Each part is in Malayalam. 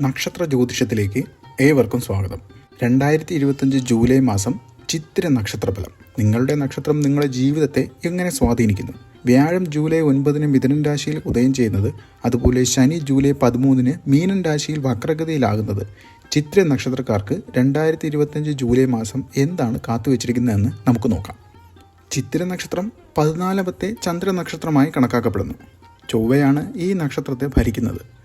നക്ഷത്ര ജ്യോതിഷത്തിലേക്ക് ഏവർക്കും സ്വാഗതം. രണ്ടായിരത്തി ഇരുപത്തഞ്ച് ജൂലൈ മാസം ചിത്തിര നക്ഷത്രഫലം. നിങ്ങളുടെ നക്ഷത്രം നിങ്ങളുടെ ജീവിതത്തെ എങ്ങനെ സ്വാധീനിക്കുന്നു? വ്യാഴം ജൂലൈ ഒൻപതിന് മിഥുനൻ രാശിയിൽ ഉദയം ചെയ്യുന്നത് അതുപോലെ ശനി ജൂലൈ പതിമൂന്നിന് മീനൻ രാശിയിൽ വക്രഗതിയിലാകുന്നത്. ചിത്ര നക്ഷത്രക്കാർക്ക് രണ്ടായിരത്തി ഇരുപത്തഞ്ച് ജൂലൈ മാസം എന്താണ് കാത്തുവച്ചിരിക്കുന്നതെന്ന് നമുക്ക് നോക്കാം. ചിത്ര നക്ഷത്രം പതിനാലാമത്തെ ചന്ദ്ര നക്ഷത്രമായി കണക്കാക്കപ്പെടുന്നു. ചൊവ്വയാണ് ഈ നക്ഷത്രത്തെ ഭരിക്കുന്നത്.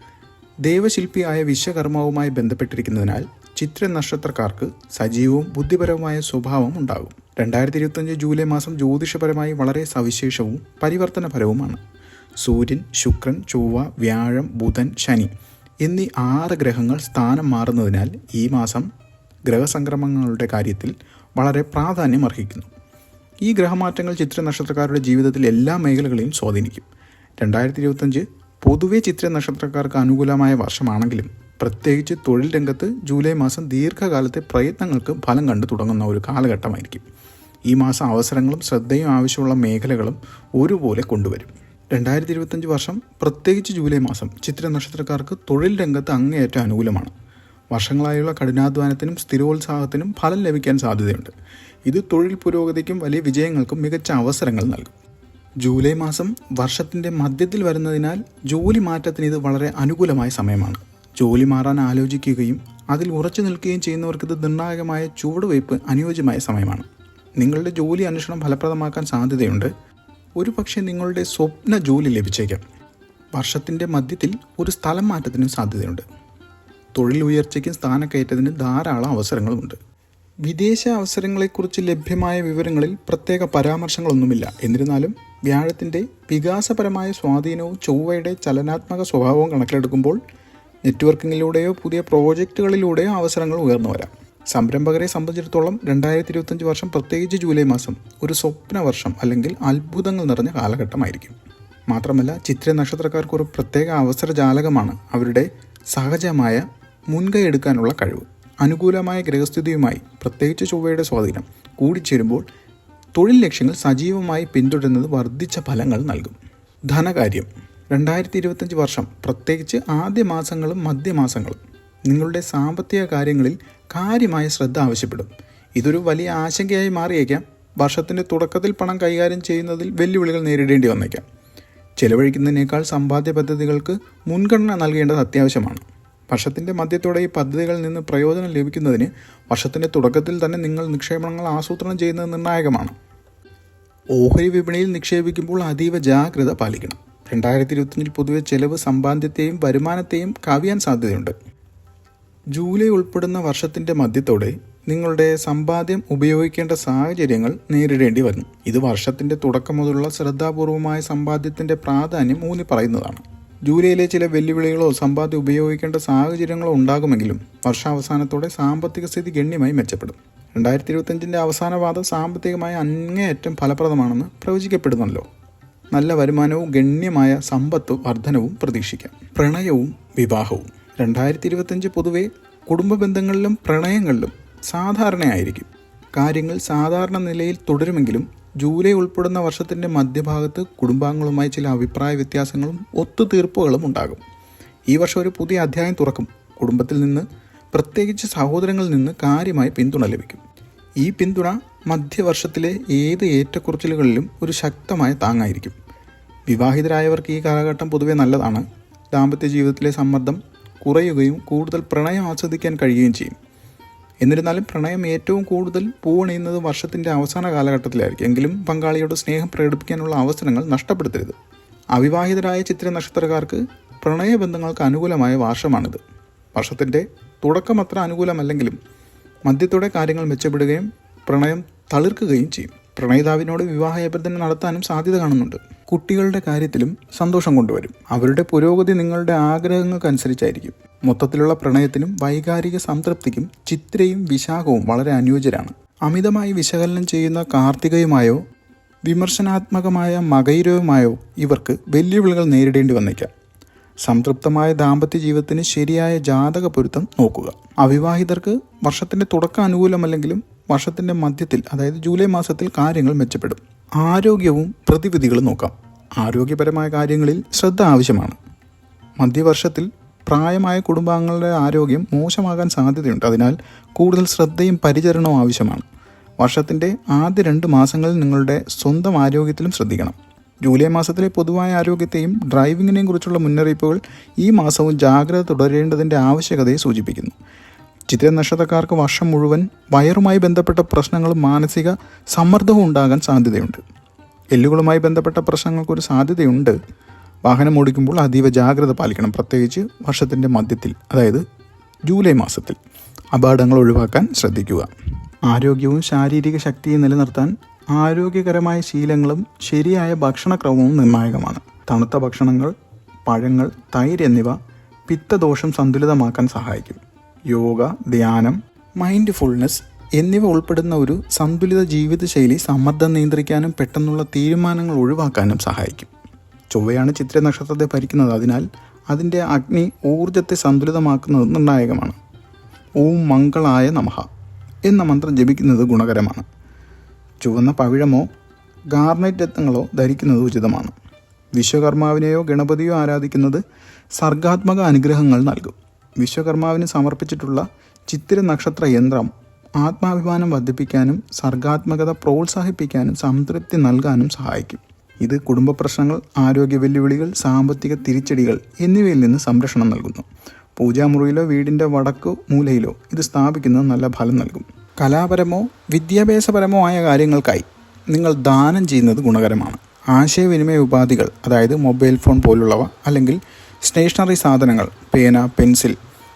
ദേവശില്പിയായ വിശ്വകർമാവുമായി ബന്ധപ്പെട്ടിരിക്കുന്നതിനാൽ ചിത്ര നക്ഷത്രക്കാർക്ക് സജീവവും ബുദ്ധിപരവുമായ സ്വഭാവം ഉണ്ടാകും. രണ്ടായിരത്തി ഇരുപത്തഞ്ച് ജൂലൈ മാസം ജ്യോതിഷപരമായി വളരെ സവിശേഷവും പരിവർത്തനപരവുമാണ് സൂര്യൻ ശുക്രൻ ചൊവ്വ വ്യാഴം ബുധൻ ശനി എന്നീ ആറ് ഗ്രഹങ്ങൾ സ്ഥാനം മാറുന്നതിനാൽ ഈ മാസം ഗ്രഹസംക്രമങ്ങളുടെ കാര്യത്തിൽ വളരെ പ്രാധാന്യം അർഹിക്കുന്നു ഈ ഗ്രഹമാറ്റങ്ങൾ ചിത്ര നക്ഷത്രക്കാരുടെ ജീവിതത്തിൽ എല്ലാ മേഖലകളെയും സ്വാധീനിക്കും. രണ്ടായിരത്തി ഇരുപത്തഞ്ച് പൊതുവെ ചിത്ര നക്ഷത്രക്കാർക്ക് അനുകൂലമായ വർഷമാണെങ്കിലും പ്രത്യേകിച്ച് തൊഴിൽ രംഗത്ത് ജൂലൈ മാസം ദീർഘകാലത്തെ പ്രയത്നങ്ങൾക്ക് ഫലം കണ്ടു തുടങ്ങുന്ന ഒരു കാലഘട്ടമായിരിക്കും. ഈ മാസം അവസരങ്ങളും ശ്രദ്ധയും ആവശ്യമുള്ള മേഖലകളും ഒരുപോലെ കൊണ്ടുവരും. രണ്ടായിരത്തി ഇരുപത്തഞ്ച് വർഷം പ്രത്യേകിച്ച് ജൂലൈ മാസം ചിത്ര നക്ഷത്രക്കാർക്ക് തൊഴിൽ രംഗത്ത് അങ്ങേയറ്റം അനുകൂലമാണ്. വർഷങ്ങളായുള്ള കഠിനാധ്വാനത്തിനും സ്ഥിരോത്സാഹത്തിനും ഫലം ലഭിക്കാൻ സാധ്യതയുണ്ട്. ഇത് തൊഴിൽ പുരോഗതിക്കും വലിയ വിജയങ്ങൾക്കും മികച്ച അവസരങ്ങൾ നൽകും. ജൂലൈ മാസം വർഷത്തിന്റെ മധ്യത്തിൽ വരുന്നതിനാൽ ജോലി മാറ്റത്തിന് ഇത് വളരെ അനുകൂലമായ സമയമാണ്. ജോലി മാറാൻ ആലോചിക്കുകയും അതിൽ ഉറച്ചു നിൽക്കുകയും ചെയ്യുന്നവർക്ക് ഇത് നിർണായകമായ ചുവടുവയ്പ് അനുയോജ്യമായ സമയമാണ്. നിങ്ങളുടെ ജോലി അന്വേഷണം ഫലപ്രദമാക്കാൻ സാധ്യതയുണ്ട്. ഒരു പക്ഷേ നിങ്ങളുടെ സ്വപ്ന ജോലി ലഭിച്ചേക്കാം. വർഷത്തിന്റെ മധ്യത്തിൽ ഒരു സ്ഥലം മാറ്റത്തിനും സാധ്യതയുണ്ട്. തൊഴിൽ ഉയർച്ചയ്ക്കും സ്ഥാനക്കയറ്റത്തിന് ധാരാളം അവസരങ്ങളുമുണ്ട്. വിദേശ അവസരങ്ങളെക്കുറിച്ച് ലഭ്യമായ വിവരങ്ങളിൽ പ്രത്യേക പരാമർശങ്ങളൊന്നുമില്ല. എന്നിരുന്നാലും വ്യാഴത്തിന്റെ വികാസപരമായ സ്വാധീനവും ചൊവ്വയുടെ ചലനാത്മക സ്വഭാവവും കണക്കിലെടുക്കുമ്പോൾ നെറ്റ്വർക്കിങ്ങിലൂടെയോ പുതിയ പ്രോജക്റ്റുകളിലൂടെയോ അവസരങ്ങൾ ഉയർന്നു വരാം. സംരംഭകരെ സംബന്ധിച്ചിടത്തോളം രണ്ടായിരത്തി ഇരുപത്തഞ്ച് വർഷം പ്രത്യേകിച്ച് ജൂലൈ മാസം ഒരു സ്വപ്ന വർഷം അല്ലെങ്കിൽ അത്ഭുതങ്ങൾ നിറഞ്ഞ കാലഘട്ടമായിരിക്കും. മാത്രമല്ല ചിത്ര നക്ഷത്രക്കാർക്ക് ഒരു പ്രത്യേക അവസര ജാലകമാണ് അവരുടെ സഹജമായ മുൻകൈ എടുക്കാനുള്ള കഴിവ്. അനുകൂലമായ ഗ്രഹസ്ഥിതിയുമായി പ്രത്യേകിച്ച് ചൊവ്വയുടെ സ്വാധീനം കൂടിച്ചേരുമ്പോൾ തൊഴിൽ ലക്ഷ്യങ്ങൾ സജീവമായി പിന്തുടരുന്നത് വർദ്ധിച്ച ഫലങ്ങൾ നൽകും. ധനകാര്യം. രണ്ടായിരത്തി ഇരുപത്തഞ്ച് വർഷം. പ്രത്യേകിച്ച് ആദ്യ മാസങ്ങളും മധ്യമാസങ്ങളും. നിങ്ങളുടെ സാമ്പത്തിക കാര്യങ്ങളിൽ കാര്യമായ ശ്രദ്ധ ആവശ്യപ്പെടും. ഇതൊരു വലിയ ആശങ്കയായി മാറിയേക്കാം. വർഷത്തിന്റെ തുടക്കത്തിൽ പണം കൈകാര്യം ചെയ്യുന്നതിൽ വെല്ലുവിളികൾ നേരിടേണ്ടി വന്നേക്കാം. ചെലവഴിക്കുന്നതിനേക്കാൾ സമ്പാദ്യ പദ്ധതികൾക്ക് മുൻഗണന നൽകേണ്ടത് അത്യാവശ്യമാണ്. വർഷത്തിന്റെ മധ്യത്തോടെ ഈ പദ്ധതികളിൽ നിന്ന് പ്രയോജനം ലഭിക്കുന്നതിന് വർഷത്തിന്റെ തുടക്കത്തിൽ തന്നെ നിങ്ങൾ നിക്ഷേപണങ്ങൾ ആസൂത്രണം ചെയ്യുന്നത് നിർണായകമാണ്. ഓഹരി വിപണിയിൽ നിക്ഷേപിക്കുമ്പോൾ അതീവ ജാഗ്രത പാലിക്കണം. രണ്ടായിരത്തി ഇരുപത്തിയഞ്ചിൽ പൊതുവെ ചെലവ് സമ്പാദ്യത്തെയും വരുമാനത്തെയും കവിയാൻ സാധ്യതയുണ്ട്. ജൂലൈ ഉൾപ്പെടുന്ന വർഷത്തിന്റെ മധ്യത്തോടെ നിങ്ങളുടെ സമ്പാദ്യം ഉപയോഗിക്കേണ്ട സാഹചര്യങ്ങൾ നേരിടേണ്ടി വന്നു. ഇത് വർഷത്തിന്റെ തുടക്കം മുതലുള്ള ശ്രദ്ധാപൂർവമായ സമ്പാദ്യത്തിന്റെ പ്രാധാന്യം ഊന്നി പറയുന്നതാണ് ജൂലൈയിലെ ചില വെല്ലുവിളികളോ സമ്പാദ്യം ഉപയോഗിക്കേണ്ട സാഹചര്യങ്ങളോ ഉണ്ടാകുമെങ്കിലും വർഷാവസാനത്തോടെ സാമ്പത്തിക സ്ഥിതി ഗണ്യമായി മെച്ചപ്പെടും. രണ്ടായിരത്തി ഇരുപത്തഞ്ചിന്റെ അവസാനവാദം പാത സാമ്പത്തികമായി അങ്ങേയറ്റം ഫലപ്രദമാണെന്ന് പ്രവചിക്കപ്പെടുന്നല്ലോ നല്ല വരുമാനവും ഗണ്യമായ സമ്പത്ത് വർധനവും പ്രതീക്ഷിക്കാം. പ്രണയവും വിവാഹവും. രണ്ടായിരത്തി ഇരുപത്തഞ്ച് പൊതുവെ കുടുംബ ബന്ധങ്ങളിലും പ്രണയങ്ങളിലും സാധാരണയായിരിക്കും. കാര്യങ്ങൾ സാധാരണ നിലയിൽ തുടരുമെങ്കിലും ജൂലൈ ഉൾപ്പെടുന്ന വർഷത്തിന്റെ മധ്യഭാഗത്ത് കുടുംബാംഗങ്ങളുമായി ചില അഭിപ്രായ വ്യത്യാസങ്ങളും ഒത്തുതീർപ്പുകളും ഉണ്ടാകും. ഈ വർഷം ഒരു പുതിയ അധ്യായം തുറക്കും. കുടുംബത്തിൽ നിന്ന് പ്രത്യേകിച്ച് സഹോദരങ്ങളിൽ നിന്ന് കാര്യമായി പിന്തുണ ലഭിക്കും. ഈ പിന്തുണ മധ്യവർഷത്തിലെ ഏത് ഏറ്റക്കുറച്ചിലുകളിലും ഒരു ശക്തമായ താങ്ങായിരിക്കും. വിവാഹിതരായവർക്ക് ഈ കാലഘട്ടം പൊതുവെ നല്ലതാണ്. ദാമ്പത്യ ജീവിതത്തിലെ സമ്മർദ്ദം കുറയുകയും കൂടുതൽ പ്രണയം ആസ്വദിക്കാൻ കഴിയുകയും ചെയ്യും. എന്നിരുന്നാലും പ്രണയം ഏറ്റവും കൂടുതൽ പൂവണിയുന്നത് വർഷത്തിന്റെ അവസാന കാലഘട്ടത്തിലായിരിക്കും. എങ്കിലും പങ്കാളിയോട് സ്നേഹം പ്രകടിപ്പിക്കാനുള്ള അവസരങ്ങൾ നഷ്ടപ്പെടുത്തരുത്. അവിവാഹിതരായ ചിത്ര നക്ഷത്രക്കാർക്ക് പ്രണയബന്ധങ്ങൾക്ക് അനുകൂലമായ വർഷമാണിത്. വർഷത്തിന്റെ തുടക്കം അത്ര അനുകൂലമല്ലെങ്കിലും മദ്യത്തോടെ കാര്യങ്ങൾ മെച്ചപ്പെടുകയും പ്രണയം തളിർക്കുകയും ചെയ്യും. പ്രണയിതാവിനോട് വിവാഹ അഭ്യർത്ഥന നടത്താനും സാധ്യത കാണുന്നുണ്ട്. കുട്ടികളുടെ കാര്യത്തിലും സന്തോഷം കൊണ്ടുവരും. അവരുടെ പുരോഗതി നിങ്ങളുടെ ആഗ്രഹങ്ങൾക്കനുസരിച്ചായിരിക്കും. മൊത്തത്തിലുള്ള പ്രണയത്തിനും വൈകാരിക സംതൃപ്തിക്കും ചിത്രയും വിശാഖവും വളരെ അനുയോജ്യരാണ്. അമിതമായി വിശകലനം ചെയ്യുന്ന കാർത്തികയുമായോ വിമർശനാത്മകമായ മകൈരവുമായോ ഇവർക്ക് വെല്ലുവിളികൾ നേരിടേണ്ടി വന്നേക്കാം. സംതൃപ്തമായ ദാമ്പത്യ ജീവിതത്തിന് ശരിയായ ജാതക പൊരുത്തം നോക്കുക. അവിവാഹിതർക്ക് വർഷത്തിന്റെ തുടക്കം അനുകൂലമല്ലെങ്കിലും വർഷത്തിന്റെ മധ്യത്തിൽ അതായത് ജൂലൈ മാസത്തിൽ കാര്യങ്ങൾ മെച്ചപ്പെടും. ആരോഗ്യവും പ്രതിവിധികളും നോക്കാം. ആരോഗ്യപരമായ കാര്യങ്ങളിൽ ശ്രദ്ധ ആവശ്യമാണ്. മധ്യവർഷത്തിൽ പ്രായമായ കുടുംബാംഗങ്ങളുടെ ആരോഗ്യം മോശമാകാൻ സാധ്യതയുണ്ട്. അതിനാൽ കൂടുതൽ ശ്രദ്ധയും പരിചരണവും ആവശ്യമാണ്. വർഷത്തിന്റെ ആദ്യ രണ്ട് മാസങ്ങളിൽ നിങ്ങളുടെ സ്വന്തം ആരോഗ്യത്തിലും ശ്രദ്ധിക്കണം. ജൂലൈ മാസത്തിലെ പൊതുവായ ആരോഗ്യത്തെയും ഡ്രൈവിങ്ങിനെയും കുറിച്ചുള്ള മുന്നറിയിപ്പുകൾ ഈ മാസവും ജാഗ്രത തുടരേണ്ടതിന്റെ ആവശ്യകതയെ സൂചിപ്പിക്കുന്നു. ചിത്ര നക്ഷത്രക്കാർക്ക് വർഷം മുഴുവൻ വയറുമായി ബന്ധപ്പെട്ട പ്രശ്നങ്ങളും മാനസിക സമ്മർദ്ദവും ഉണ്ടാകാൻ സാധ്യതയുണ്ട്. എല്ലുകളുമായി ബന്ധപ്പെട്ട പ്രശ്നങ്ങൾക്കൊരു സാധ്യതയുണ്ട്. വാഹനം ഓടിക്കുമ്പോൾ അതീവ ജാഗ്രത പാലിക്കണം. പ്രത്യേകിച്ച് വർഷത്തിന്റെ മധ്യത്തിൽ അതായത് ജൂലൈ മാസത്തിൽ. അപകടങ്ങൾ ഒഴിവാക്കാൻ ശ്രദ്ധിക്കുക. ആരോഗ്യവും ശാരീരിക ശക്തിയും നിലനിർത്താൻ ആരോഗ്യകരമായ ശീലങ്ങളും ശരിയായ ഭക്ഷണക്രമവും നിർണായകമാണ്. തണുത്ത ഭക്ഷണങ്ങൾ പഴങ്ങൾ തൈര് എന്നിവ പിത്തദോഷം സന്തുലിതമാക്കാൻ സഹായിക്കും. യോഗ ധ്യാനം മൈൻഡ് ഫുൾനെസ് എന്നിവ ഉൾപ്പെടുന്ന ഒരു സന്തുലിത ജീവിതശൈലി സമ്മർദ്ദം നിയന്ത്രിക്കാനും പെട്ടെന്നുള്ള തീരുമാനങ്ങൾ ഒഴിവാക്കാനും സഹായിക്കും. ചൊവ്വയാണ് ചിത്ര നക്ഷത്രത്തെ ഭരിക്കുന്നത്. അതിനാൽ അതിന്റെ അഗ്നി ഊർജത്തെ സന്തുലിതമാക്കുന്നത് നിർണായകമാണ്. ഓം മംഗളായ നമഃ. എന്ന മന്ത്രം ജപിക്കുന്നത് ഗുണകരമാണ്. ചുവന്ന പവിഴമോ ഗാർണറ്റ് രത്നങ്ങളോ ധരിക്കുന്നത് ഉചിതമാണ്. വിശ്വകർമാവിനെയോ ഗണപതിയോ ആരാധിക്കുന്നത് സർഗാത്മക അനുഗ്രഹങ്ങൾ നൽകും. വിശ്വകർമാവിന് സമർപ്പിച്ചിട്ടുള്ള ചിത്തിര നക്ഷത്ര യന്ത്രം ആത്മാഭിമാനം വർദ്ധിപ്പിക്കാനും സർഗാത്മകത പ്രോത്സാഹിപ്പിക്കാനും സംതൃപ്തി നൽകാനും സഹായിക്കും. ഇത് കുടുംബ പ്രശ്നങ്ങൾ ആരോഗ്യ വെല്ലുവിളികൾ സാമ്പത്തിക തിരിച്ചടികൾ എന്നിവയിൽ നിന്ന് സംരക്ഷണം നൽകുന്നു. പൂജാമുറിയിലോ വീടിന്റെ വടക്കു മൂലയിലോ ഇത് സ്ഥാപിക്കുന്നത് നല്ല ഫലം നൽകും. കലാപരമോ വിദ്യാഭ്യാസപരമോ ആയ കാര്യങ്ങൾക്കായി നിങ്ങൾ ദാനം ചെയ്യുന്നത് ഗുണകരമാണ്. ആശയവിനിമയ ഉപാധികൾ അതായത് മൊബൈൽ ഫോൺ പോലുള്ളവ അല്ലെങ്കിൽ സ്റ്റേഷനറി സാധനങ്ങൾ പേന പെൻസിൽ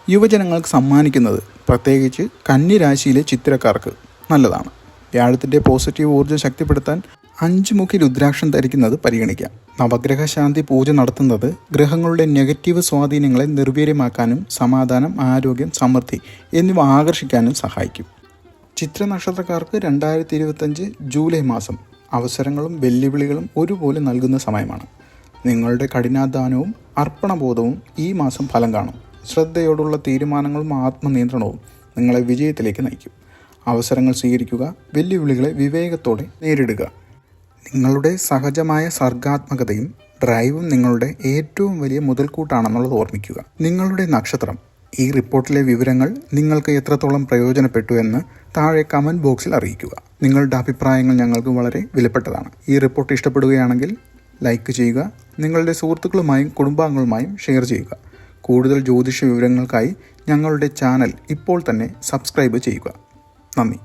യുവജനങ്ങൾക്ക് സമ്മാനിക്കുന്നത് പ്രത്യേകിച്ച് കന്നിരാശിയിലെ ചിത്രക്കാർക്ക് നല്ലതാണ്. വ്യാഴത്തിന്റെ പോസിറ്റീവ് ഊർജം ശക്തിപ്പെടുത്താൻ അഞ്ചുമുഖി രുദ്രാക്ഷം ധരിക്കുന്നത് പരിഗണിക്കാം. നവഗ്രഹ ശാന്തി പൂജ നടത്തുന്നത് ഗ്രഹങ്ങളുടെ നെഗറ്റീവ് സ്വാധീനങ്ങളെ നിർവീര്യമാക്കാനും സമാധാനം ആരോഗ്യം സമൃദ്ധി എന്നിവ ആകർഷിക്കാനും സഹായിക്കും. ചിത്ര നക്ഷത്രക്കാർക്ക് രണ്ടായിരത്തി ഇരുപത്തഞ്ച് ജൂലൈ മാസം അവസരങ്ങളും വെല്ലുവിളികളും ഒരുപോലെ നൽകുന്ന സമയമാണ്. നിങ്ങളുടെ കഠിനാധ്വാനവും അർപ്പണബോധവും ഈ മാസം ഫലം കാണും. ശ്രദ്ധയോടുള്ള തീരുമാനങ്ങളും ആത്മനിയന്ത്രണവും നിങ്ങളെ വിജയത്തിലേക്ക് നയിക്കും. അവസരങ്ങൾ സ്വീകരിക്കുക വെല്ലുവിളികളെ വിവേകത്തോടെ നേരിടുക. നിങ്ങളുടെ സഹജമായ സർഗാത്മകതയും ഡ്രൈവും നിങ്ങളുടെ ഏറ്റവും വലിയ മുതൽക്കൂട്ടാണെന്നുള്ളത് ഓർമ്മിക്കുക. നിങ്ങളുടെ നക്ഷത്രം ഈ റിപ്പോർട്ടിലെ വിവരങ്ങൾ നിങ്ങൾക്ക് എത്രത്തോളം പ്രയോജനപ്പെട്ടു എന്ന് താഴെ കമന്റ് ബോക്സിൽ അറിയിക്കുക. നിങ്ങളുടെ അഭിപ്രായങ്ങൾ ഞങ്ങൾക്ക് വളരെ വിലപ്പെട്ടതാണ്. ഈ റിപ്പോർട്ട് ഇഷ്ടപ്പെടുകയാണെങ്കിൽ ലൈക്ക് ചെയ്യുക നിങ്ങളുടെ സുഹൃത്തുക്കളുമായും കുടുംബാംഗങ്ങളുമായും ഷെയർ ചെയ്യുക. കൂടുതൽ ജ്യോതിഷ വിവരങ്ങൾക്കായി ഞങ്ങളുടെ ചാനൽ ഇപ്പോൾ തന്നെ സബ്സ്ക്രൈബ് ചെയ്യുക. നന്ദി.